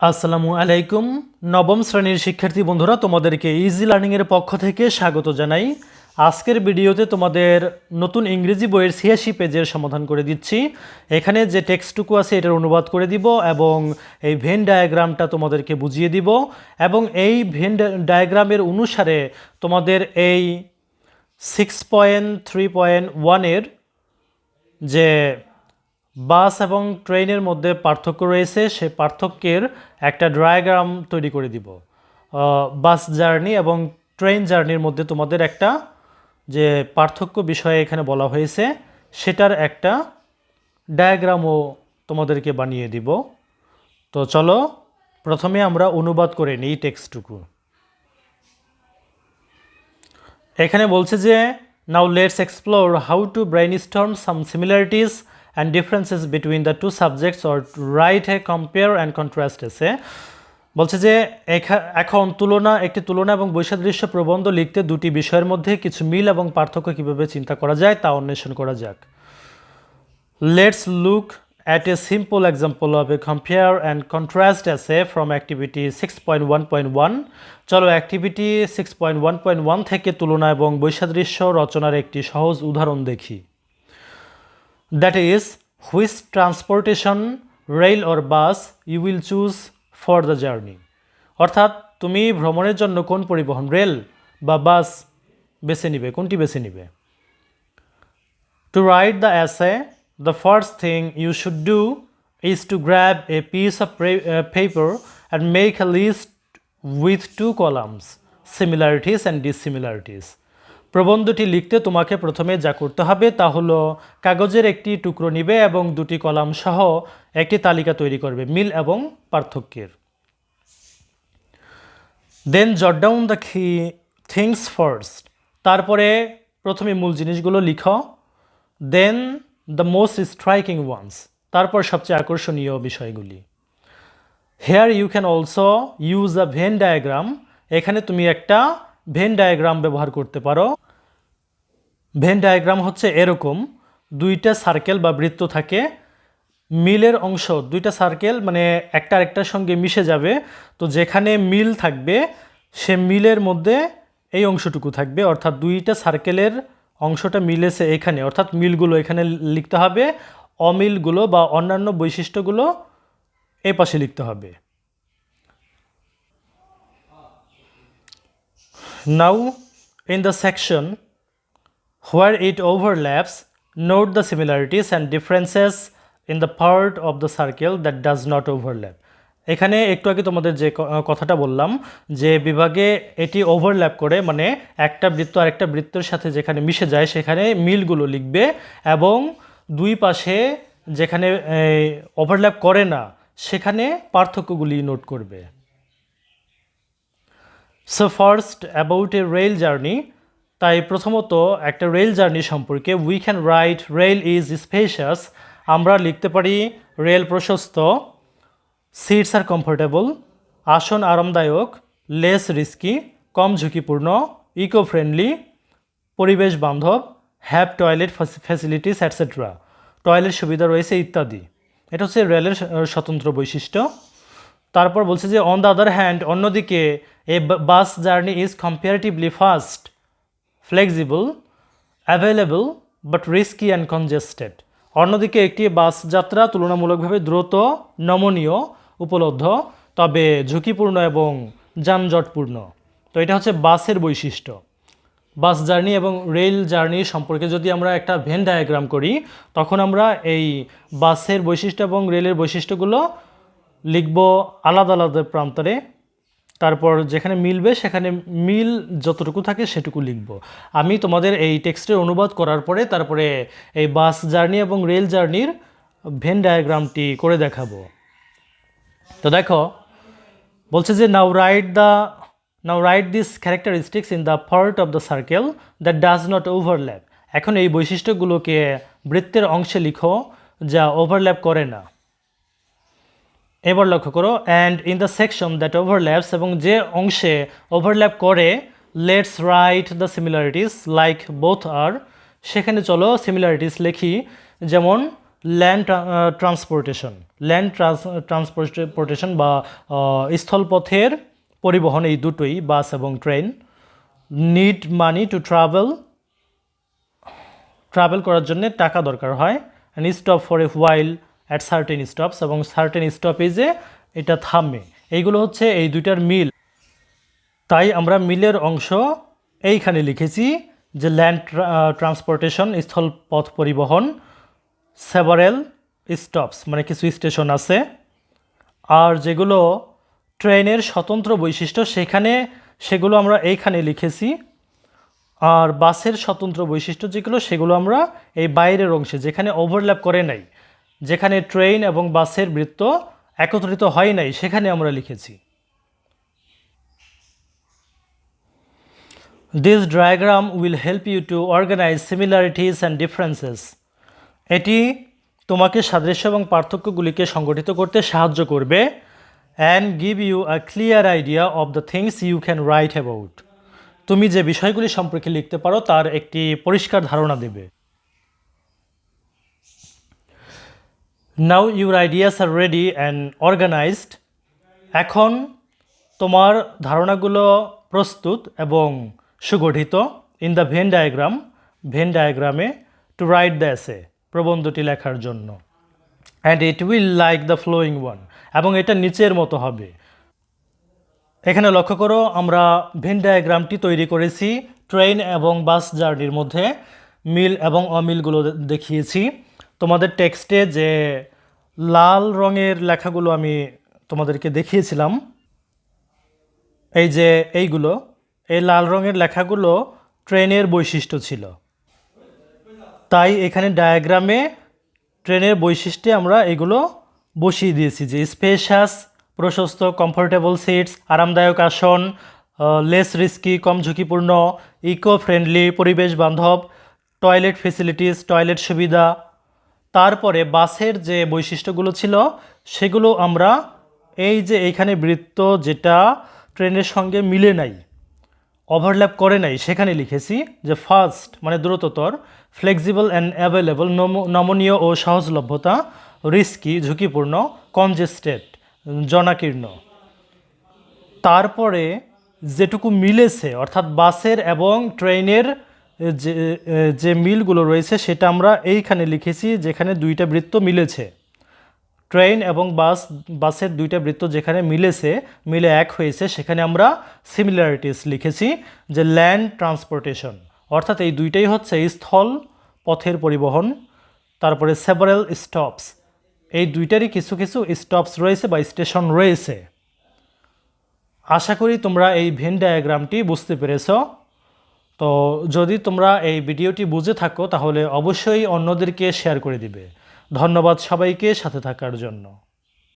আসসালামু আলাইকুম। নবম শ্রেণির শিক্ষার্থী বন্ধুরা, তোমাদেরকে ইজি লার্নিংয়ের পক্ষ থেকে স্বাগত জানাই। আজকের ভিডিওতে তোমাদের নতুন ইংরেজি বইয়ের ছিয়াশি পেজের সমাধান করে দিচ্ছি। এখানে যে টেক্সটুকু আছে, এটার অনুবাদ করে দিব এবং এই ভেন ডায়াগ্রামটা তোমাদেরকে বুঝিয়ে দিব এবং এই ভেন ডায়াগ্রামের অনুসারে তোমাদের এই সিক্স পয়েন্ট থ্রি পয়েন্ট ওয়ানের যে বাস এবং ট্রেনের মধ্যে পার্থক্য রয়েছে, সে পার্থক্যের একটা ড্রায়াগ্রাম তৈরি করে দিব। বাস জার্নি এবং ট্রেন জার্নির মধ্যে তোমাদের একটা যে পার্থক্য বিষয়ে এখানে বলা হয়েছে, সেটার একটা ডায়াগ্রামও তোমাদেরকে বানিয়ে দিব। তো চলো, প্রথমে আমরা অনুবাদ করে নিই টেক্সটুকু এখানে বলছে যে, now let's explore how to brainstorm some similarities and differences between the two subjects or write a compare and contrast essay বলছে যে এখা- এখন তুলনা, একটি তুলনা এবং বৈসাদৃশ্য প্রবন্ধ লিখতে দুটি বিষয়ের মধ্যে কিছু মিল এবং পার্থক্য কীভাবে চিন্তা করা যায় তা অন্বেষণ করা যাক। Let's look at a simple example of a compare and contrast essay from activity 6.1.1 চলো অ্যাক্টিভিটি 6.1.1 থেকে তুলনা এবং বৈসাদৃশ্য রচনার একটি সহজ উদাহরণ দেখি। That is which transportation rail or bus you will choose for the journey অর্থাৎ তুমি ভ্রমণের জন্য কোন পরিবহন রেল বা বাস বেছে নিবে কোনটি বেছে নিবে To write the essay, the first thing you should do is to grab a piece of pra- uh, paper and make a list with two columns similarities and dissimilarities. প্রবন্ধটি লিখতে তোমাকে প্রথমে যা করতে হবে তা হলো কাগজের একটি টুকরো নিবে এবং দুটি কলাম সহ একটি তালিকা তৈরি করবে, মিল এবং পার্থক্যের। Then jot down the key things first তারপরে প্রথমে মূল জিনিসগুলো লিখো। Then the most striking ones তারপর সবচেয়ে আকর্ষণীয় বিষয়গুলি। Here you can also use a Venn diagram এখানে তুমি একটা ভেন ডায়াগ্রাম ব্যবহার করতে পারো। ভেন ডায়াগ্রাম হচ্ছে এরকম, দুইটা সার্কেল বা বৃত্ত থাকে, মিলের অংশ, দুইটা সার্কেল মানে একটা আরেকটার সঙ্গে মিশে যাবে, তো যেখানে মিল থাকবে, সে মিলের মধ্যে এই অংশটুকু থাকবে, অর্থাৎ দুইটা সার্কেলের অংশটা মিলেছে এখানে, অর্থাৎ মিলগুলো এখানে লিখতে হবে, অমিলগুলো বা অন্যান্য বৈশিষ্ট্যগুলো এ পাশে লিখতে হবে। Now, in the section where it overlaps, note the similarities and differences in the part of the circle that does not overlap. এখানে একটু আগে তোমাদের যে কথাটা বললাম যে বিভাগে এটি ওভারল্যাপ করে মানে একটা বৃত্ত আরেকটা বৃত্তের সাথে যেখানে মিশে যায় সেখানে মিলগুলো লিখবে এবং দুই পাশে যেখানে ওভারল্যাপ করে না সেখানে পার্থক্যগুলি নোট করবে so first about a rail journey তাই প্রথমত একটা রেল জার্নি সম্পর্কে we can write rail is spacious আমরা লিখতে পারি রেল প্রশস্ত সিটস আর কমফোর্টেবল আসন আরামদায়ক লেস রিস্কি কম ঝুঁকিপূর্ণ ইকো ফ্রেন্ডলি পরিবেশ বান্ধব have toilet facilities etcetera toilet সুবিধা রয়েছে ইত্যাদি। এটা হচ্ছে রেলের স্বতন্ত্র বৈশিষ্ট্য। তারপর বলছে যে অন দ্য আদার হ্যান্ড অন্যদিকে a bus journey is comparatively fast flexible available but risky and congested অন্যদিকে একটি বাস যাত্রা তুলনামূলকভাবে দ্রুত, নমনীয়, উপলব্ধ, তবে ঝুঁকিপূর্ণ এবং যানজটপূর্ণ। তো এটা হচ্ছে বাসের বৈশিষ্ট্য। বাস জার্নি এবং রেল জার্নি সম্পর্কে যদি আমরা একটা ভেন ডায়াগ্রাম করি, তখন আমরা এই বাসের বৈশিষ্ট্য এবং রেলের বৈশিষ্ট্যগুলো লিখব আলাদা আলাদা প্রান্তরে। তারপর যেখানে মিলবে সেখানে মিল যতটুকু থাকে সেটুকু লিখব। আমি তোমাদের এই টেক্সটের অনুবাদ করার পরে তারপরে এই বাস জার্নি এবং রেল জার্নির ভেন ডায়াগ্রামটি করে দেখাবো। তো দেখো, বলছে যে now write the now write this characteristics in the part of the circle that does not overlap এখন এই বৈশিষ্ট্যগুলোকে বৃত্তের অংশে লিখো যা ওভারল্যাপ করে না। এবার লক্ষ্য করো and in the section that overlaps এবং যে অংশে ওভারল্যাপ করে let's write the similarities like both আর সেখানে চলো সিমিলারিটিস লেখি, যেমন ল্যান্ড ট্রান্সপোর্টেশন ল্যান্ড ট্রান্সপোর্টেশন বা স্থলপথের পরিবহন এই দুটোই বাস এবং train need money to travel travel করার জন্য টাকা দরকার হয় and stop for a while at certain stops এবং সার্টেন স্টপেজে এটা থামে। এইগুলো হচ্ছে এই দুইটার মিল। তাই আমরা মিলের অংশ এইখানে লিখেছি যে ল্যান্ড ট্রান্সপোর্টেশন স্থল পথ পরিবহন সেভারেল স্টপস মানে কিছু স্টেশন আছে। আর যেগুলো ট্রেনের স্বতন্ত্র বৈশিষ্ট্য, সেখানে সেগুলো আমরা এইখানে লিখেছি। আর বাসের স্বতন্ত্র বৈশিষ্ট্য যেগুলো, সেগুলো আমরা এই বাইরের অংশে, যেখানে ওভারল্যাপ করে নাই। যেখানে ট্রেন এবং বাসের বৃত্ত একত্রিত হয় নাই, সেখানে আমরা লিখেছি। This diagram will help you to organise similarities and differences এটি তোমাকে সাদৃশ্য এবং পার্থক্যগুলিকে সংগঠিত করতে সাহায্য করবে and give you a clear idea of the things you can write about তুমি যে বিষয়গুলি সম্পর্কে লিখতে পারো, তার একটি পরিষ্কার ধারণা দেবে। Now your ideas are ready and organised এখন তোমার ধারণাগুলো প্রস্তুত এবং সুগঠিত in the Venn diagram Venn ডায়াগ্রামে টু রাইট দ্য এসে প্রবন্ধটি লেখার জন্য। And it will like the flowing one এবং এটা নিচের মতো হবে। এখানে লক্ষ্য করো, আমরা ভেন ডায়াগ্রামটি তৈরি করেছি ট্রেন এবং বাস জার্নির মধ্যে মিল এবং অমিলগুলো দেখিয়েছি। তোমাদের টেক্সটে যে লাল রঙের লেখাগুলো আমি তোমাদেরকে দেখিয়েছিলাম, এই যে এইগুলো, এই লাল রঙের লেখাগুলো ট্রেনের বৈশিষ্ট্য ছিল। তাই এখানে ডায়াগ্রামে ট্রেনের বৈশিষ্ট্যে আমরা এগুলো বসিয়ে দিয়েছি যে স্পেশাস প্রশস্ত কমফোর্টেবল সিটস আরামদায়ক আসন লেস রিস্কি কম ঝুঁকিপূর্ণ ইকো ফ্রেন্ডলি পরিবেশ বান্ধব টয়লেট ফেসিলিটিস টয়লেট সুবিধা তারপরে বাসের যে বৈশিষ্ট্যগুলো ছিল, সেগুলো আমরা এই যে এইখানে বৃত্ত যেটা ট্রেনের সঙ্গে মিলে নাই ওভারল্যাপ করে নাই, সেখানে লিখেছি যে ফার্স্ট মানে দ্রুততর ফ্লেক্সিবল অ্যান্ড অ্যাভেলেবল নমনীয় ও সহজলভ্যতা রিস্কি ঝুঁকিপূর্ণ কনজেস্টেড জনাকীর্ণ। তারপরে যেটুকু মিলেছে, অর্থাৎ বাসের এবং ট্রেনের যে যে মিলগুলো রয়েছে সেটা আমরা এইখানে লিখেছি যেখানে দুইটা বৃত্ত মিলেছে। ট্রেন এবং বাস, বাসের দুইটা বৃত্ত যেখানে মিলেছে, মিলে এক হয়েছে, সেখানে আমরা সিমিলারিটিস লিখেছি যে ল্যান্ড ট্রান্সপোর্টেশন অর্থাৎ এই দুইটাই হচ্ছে স্থল পথের পরিবহন, তারপরে সেভারেল স্টপস এই দুইটারই কিছু কিছু স্টপস রয়েছে বা স্টেশন রয়েছে। আশা করি তোমরা এই ভেন ডায়াগ্রামটি বুঝতে পেরেছ। তো যদি তোমরা এই ভিডিওটি বুঝে থাকো, তাহলে অবশ্যই অন্যদেরকে শেয়ার করে দিবে। ধন্যবাদ সবাইকে সাথে থাকার জন্য।